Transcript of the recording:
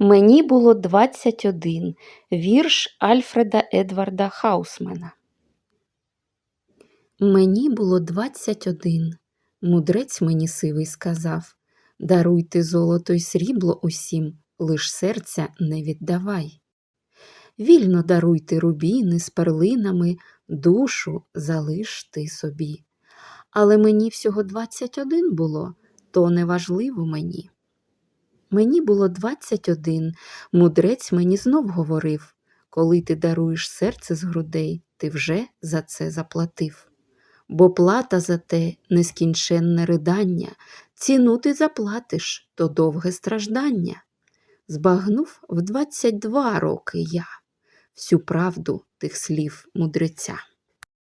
Мені було 21. Вірш Альфреда Едварда Хаусмана. Мені було 21. Мудрець мені сивий сказав Даруйте золото й срібло усім, лиш серця не віддавай. Вільно даруйте рубіни з перлинами, душу залиш ти собі. Але мені всього 21 було, то неважливо мені. Мені було 21, мудрець мені знов говорив коли ти даруєш серце з грудей, ти вже за це заплатив. Бо плата за те нескінченне ридання, ціну ти заплатиш, то довге страждання. Збагнув в 22 роки я всю правду тих слів мудреця.